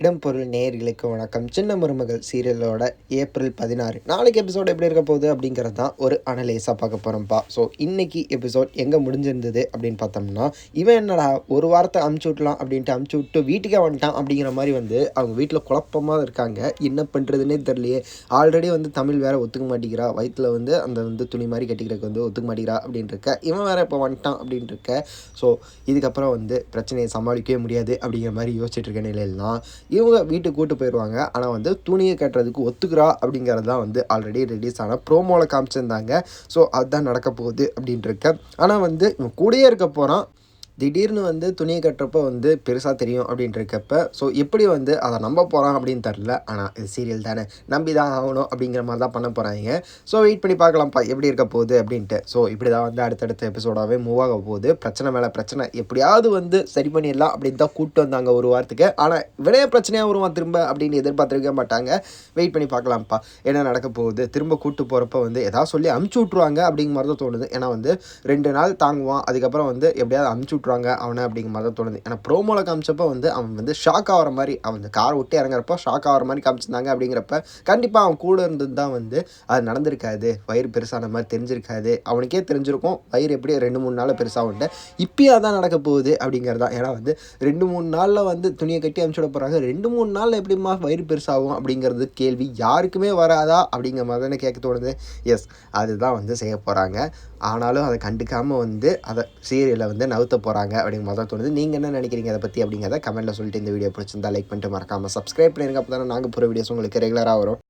இடம்பொருள் நேயர்களுக்கு வணக்கம். சின்ன மருமகள் சீரியலோட ஏப்ரல் பதினாறு. நாளைக்கு எபிசோட் எப்படி இருக்க போகுது அப்படிங்கிறது தான் ஒரு அனலைஸாக பார்க்க போகிறோம்ப்பா ஸோ இன்னைக்கு எபிசோட் எங்கே முடிஞ்சிருந்தது அப்படின்னு பார்த்தோம்னா இவன் என்னடா ஒரு வாரத்தை அமுச்சு விட்லாம் அப்படின்ட்டு அமுச்சு விட்டு வீட்டுக்கே வந்துட்டான் அப்படிங்கிற மாதிரி வந்து அவங்க வீட்டில் குழப்பமாக இருக்காங்க. என்ன பண்ணுறதுனே தெரியலையே. ஆல்ரெடி வந்து தமிழ் வேற ஒத்துக்க மாட்டேங்கிறா. வயிற்றில் வந்து அந்த வந்து துணி மாதிரி கட்டிக்கிறதுக்கு வந்து ஒத்துக்க மாட்டேங்கிறா அப்படின்னு இருக்க இவன் வேற இப்போ வந்துட்டான் அப்படின்னு இருக்க ஸோ இதுக்கப்புறம் வந்து பிரச்சனையை சமாளிக்கவே முடியாது அப்படிங்கிற மாதிரி யோசிச்சுட்டு இருக்க நிலையிலாம் இவங்க வீட்டுக்கு கூட்டு போயிடுவாங்க ஆனால் வந்து துணியை கட்டுறதுக்கு ஒத்துக்கிறா அப்படிங்கிறது தான் வந்து ஆல்ரெடி ரிலீஸ் ஆன ப்ரோமோவில் காமிச்சிருந்தாங்க. ஸோ அதுதான் நடக்க போகுது அப்படின்ட்டு இருக்கேன் ஆனால் வந்து இவன் கூடயே இருக்க போகிறான் திடீர்னு வந்து துணியை கட்டுறப்ப வந்து பெருசாக தெரியும் அப்படின்ட்டு இருக்கப்ப ஸோ எப்படி வந்து அதை நம்ப போகிறான் அப்படின்னு தெரில ஆனால் இது சீரியல் தானே. நம்பி தான் ஆகணும் அப்படிங்கிற மாதிரி தான் பண்ண போகிறாங்க ஸோ வெயிட் பண்ணி பார்க்கலாம்ப்பா எப்படி இருக்க போகுது அப்படின்ட்டு. ஸோ இப்படி தான் வந்து அடுத்தடுத்த எபிசோடாகவே மூவ் ஆக போகுது. பிரச்சனை மேலே பிரச்சனை. எப்படியாவது வந்து சரி பண்ணிடலாம் அப்படின்னு தான் கூப்பிட்டு வந்தாங்க ஒரு வாரத்துக்கு. ஆனால் விடைய பிரச்சனையாக வருவான் திரும்ப அப்படின்னு எதிர்பார்த்துருக்க மாட்டாங்க. வெயிட் பண்ணி பார்க்கலாம்ப்பா என்ன நடக்க போகுது? திரும்ப கூப்பிட்டு போகிறப்ப வந்து ஏதாவது சொல்லி அமுச்சு விட்ருவாங்க அப்படிங்கிற மாதிரி தான் தோணுது. ஏன்னா வந்து ரெண்டு நாள் தாங்குவான். அதுக்கப்புறம் வந்து எப்படியாவது அமுச்சு விட்ருவாங்க அவனை அப்படிங்கிற மாதிரி தான் தோணுது. ஏன்னா ப்ரோமோவில் காமிச்சப்போ வந்து அவன் வந்து ஷாக் ஆகிற மாதிரி அவன் இந்த கார் விட்டு இறங்குறப்போ ஷாக் ஆகிற மாதிரி காமிச்சிருந்தாங்க அப்படிங்கிறப்ப கண்டிப்பாக அவன் கூட இருந்தது தான் வந்து அது நடந்திருக்காது. வயிறு பெருசான மாதிரி தெரிஞ்சிருக்காது. அவனுக்கே தெரிஞ்சிருக்கும் வயிறு எப்படி ரெண்டு மூணு நாளில் பெருசாக உண்டு இப்போயே அதான் நடக்க போகுது அப்படிங்கிறது. தான் ஏன்னா வந்து ரெண்டு மூணு நாளில் வந்து துணியை கட்டி அமுச்சு விட போகிறாங்க ரெண்டு மூணு நாளில் எப்படிம்மா வயிறு பெருசாகும் அப்படிங்கிறது கேள்வி யாருக்குமே வராதா அப்படிங்கிற மாதிரி தானே கேட்க தோணுது. எஸ் அதுதான் வந்து செய்ய போகிறாங்க ஆனாலும் அதை கண்டுக்காமல் வந்து அதை சீரியலை வந்து நவுத்த போகிறாங்க போகிறாங்க மாதிரி தான் தோணுது. நீங்கள் என்ன நினைக்கிறீங்க? அதை பற்றி அப்படிங்கிறத கமெண்ட்டில் சொல்லிட்டு இந்த வீடியோ பிடிச்சிருந்தா லைக் பண்ணிட்டு மறக்காமல் சப்ஸ்கிரைப் பண்ணிருங்க. அப்போ தானே நாங்கள் போகிற வீடியோஸ் உங்களுக்கு ரெகுலராக வரும்.